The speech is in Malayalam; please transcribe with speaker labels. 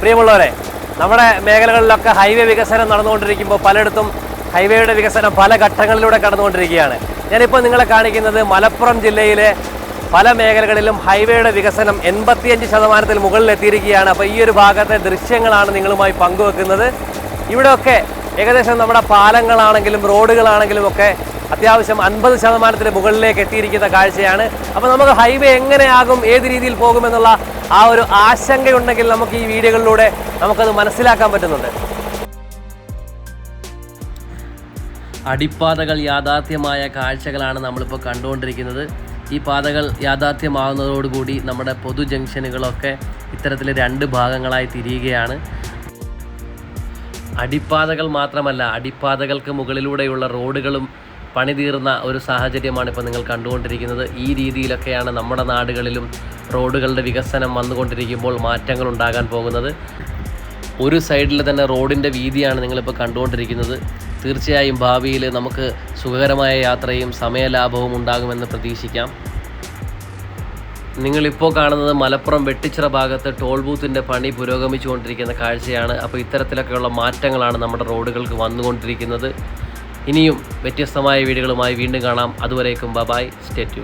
Speaker 1: പ്രിയമുള്ളവരെ നമ്മുടെ മേഖലകളിലൊക്കെ ഹൈവേ വികസനം നടന്നുകൊണ്ടിരിക്കുമ്പോൾ പലയിടത്തും ഹൈവേയുടെ വികസനം പല ഘട്ടങ്ങളിലൂടെ കടന്നുകൊണ്ടിരിക്കുകയാണ്. ഞാനിപ്പോൾ നിങ്ങളെ കാണിക്കുന്നത് മലപ്പുറം ജില്ലയിലെ പല മേഖലകളിലും ഹൈവേയുടെ വികസനം എൺപത്തിയഞ്ച് ശതമാനത്തിൽ മുകളിലെത്തിയിരിക്കുകയാണ് അപ്പോൾ ഈ ഒരു ഭാഗത്തെ ദൃശ്യങ്ങളാണ് നിങ്ങളുമായി പങ്കുവെക്കുന്നത്. ഇവിടെയൊക്കെ ഏകദേശം നമ്മുടെ പാലങ്ങളാണെങ്കിലും റോഡുകളാണെങ്കിലും ഒക്കെ അത്യാവശ്യം അൻപത് ശതമാനത്തിന് മുകളിലേക്ക് എത്തിയിരിക്കുന്ന കാഴ്ചയാണ്. അപ്പോൾ നമുക്ക് ഹൈവേ എങ്ങനെയാകും ഏത് രീതിയിൽ പോകുമെന്നുള്ള ആ ഒരു ആശങ്കയുണ്ടെങ്കിൽ നമുക്ക് ഈ വീഡിയോകളിലൂടെ നമുക്കത് മനസ്സിലാക്കാൻ പറ്റുന്നുണ്ട്. അടിപ്പാതകൾ യാഥാർത്ഥ്യമായ കാഴ്ചകളാണ് നമ്മളിപ്പോൾ കണ്ടുകൊണ്ടിരിക്കുന്നത്. ഈ പാതകൾ യാഥാർത്ഥ്യമാകുന്നതോടുകൂടി നമ്മുടെ പൊതു ജംഗ്ഷനുകളൊക്കെ ഇത്തരത്തിൽ രണ്ട് ഭാഗങ്ങളായി തിരിയുകയാണ്. അടിപ്പാതകൾ മാത്രമല്ല അടിപ്പാതകൾക്ക് മുകളിലൂടെയുള്ള റോഡുകളും പണിതീർന്ന ഒരു സാഹചര്യമാണ് ഇപ്പോൾ നിങ്ങൾ കണ്ടുകൊണ്ടിരിക്കുന്നത്. ഈ രീതിയിലൊക്കെയാണ് നമ്മുടെ നാടുകളിലും റോഡുകളുടെ വികസനം വന്നുകൊണ്ടിരിക്കുമ്പോൾ മാറ്റങ്ങൾ ഉണ്ടാകാൻ പോകുന്നത്. ഒരു സൈഡിൽ തന്നെ റോഡിന്റെ വീതിയാണ് നിങ്ങളിപ്പോൾ കണ്ടുകൊണ്ടിരിക്കുന്നത്. തീർച്ചയായും ഭാവിയിൽ നമുക്ക് സുഖകരമായ യാത്രയും സമയലാഭവും ഉണ്ടാകുമെന്ന് പ്രതീക്ഷിക്കാം. നിങ്ങളിപ്പോൾ കാണുന്നത് മലപ്പുറം വെട്ടിച്ചിറ ഭാഗത്ത് ടോൾ ബൂത്തിന്റെ പണി പുരോഗമിച്ചുകൊണ്ടിരിക്കുന്ന കാഴ്ചയാണ്. അപ്പോൾ ഇത്തരത്തിലൊക്കെയുള്ള മാറ്റങ്ങളാണ് നമ്മുടെ റോഡുകൾക്ക് വന്നുകൊണ്ടിരിക്കുന്നത്. ഇനിയും വ്യത്യസ്തമായ വീഡിയോകളുമായി വീണ്ടും കാണാം. അതുവരേക്കും ബബായ് സ്റ്റേറ്റ്